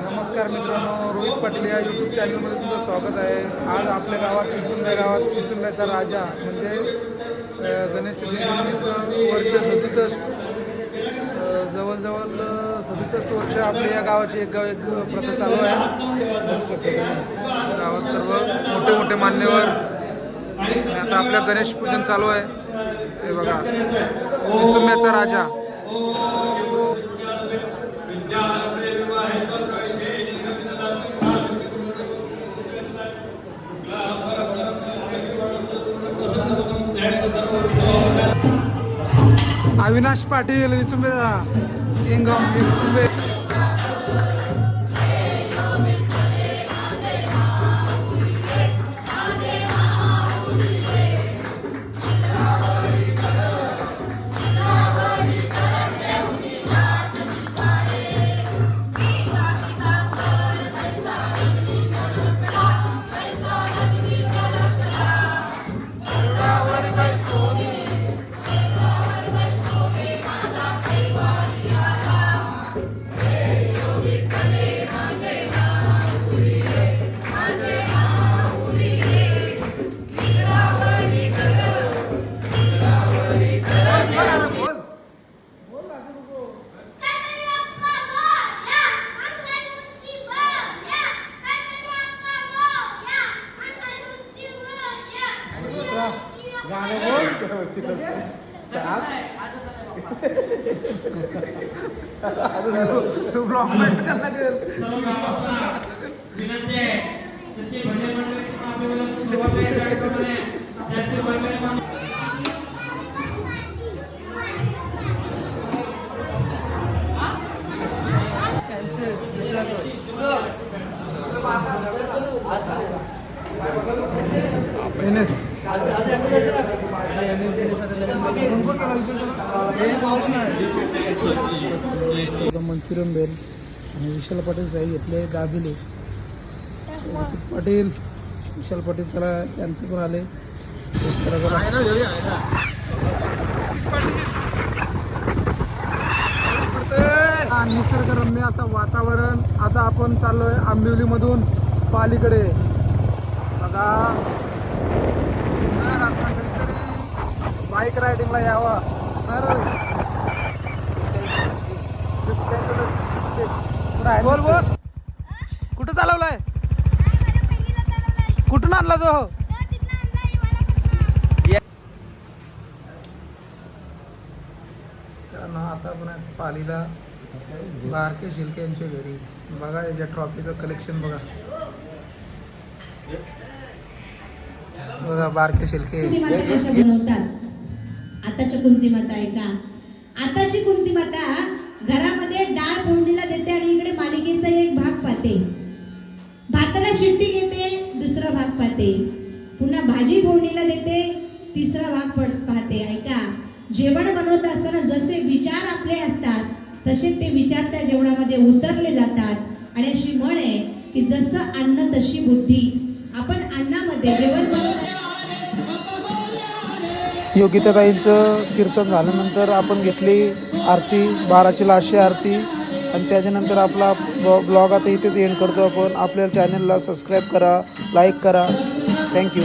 नमस्कार मित्रांनो रोहित पाटील या यूट्यूब चॅनलमध्ये तुमचं स्वागत आहे. आज आपल्या गावात इचुंब्या गावात किचुंब्याचा राजा म्हणजे गणेश चतुर्थीनिमित्त वर्ष सदुसष्ट जवळजवळ सदुसष्ट वर्ष आपल्या या गावाची एक गाव एक प्रथा चालू आहे. बघू शकतो गावात सर्व मोठे मोठे मान्यवर आता आपल्या गणेश पूजन चालू आहे. हे बघा. इचुंब्याचा राजा. अविनाश पाटील विचुंबेचा इंगम विचुंबे गाणं बोल. त्रास विनंती आहे जशी भजन मंडळी आपल्याला सुरुवात आहे कार्यक्रमाने त्याची मंचुरियन बेल आणि विशाल पाटील साहेब घेतले गाभिले पाटील विशाल पाटील चला त्यांचे पण आले निसर्गरम्य असं वातावरण आता आपण चाललोय आंबिवलीमधून पालीकडे. बघा. बाईक रायडिंगला यावा. सर. बोल बोल. कुठं चालवलाय? कुठून आणला तो? आता आपण आहे पालीला बारके शिल्के यांच्या घरी. बघा याच्या ट्रॉफीचं कलेक्शन बघा. बघा बारके शिल्के. आताच्या कुंती माता आहे का? आताची कुंती माता? घरामध्ये डाळ फोडणीला देते आणि इकडे मालिकेचा एक भाग पाहते. भाताला शिट्टी घेते दुसरा भाग पाहते. पुन्हा भाजी फोडणीला देते तिसरा भाग पाहते. ऐका. जेवण बनवत असताना जसे विचार आपले असतात तसे ते विचार त्या जेवणामध्ये उतरले जातात. आणि अशी म्हण आहे की जसं अन्न तशी बुद्धी. आपण अन्नामध्ये जेवण बनव योगिताताईंचं कीर्तन झाल्यानंतर आपण घेतली आरती बाराची लाशी आरती. आणि त्याच्यानंतर आपला ब्लॉग आता इथेच एंड करतो आपण. आपल्या चॅनलला सबस्क्राईब करा लाईक करा. थँक्यू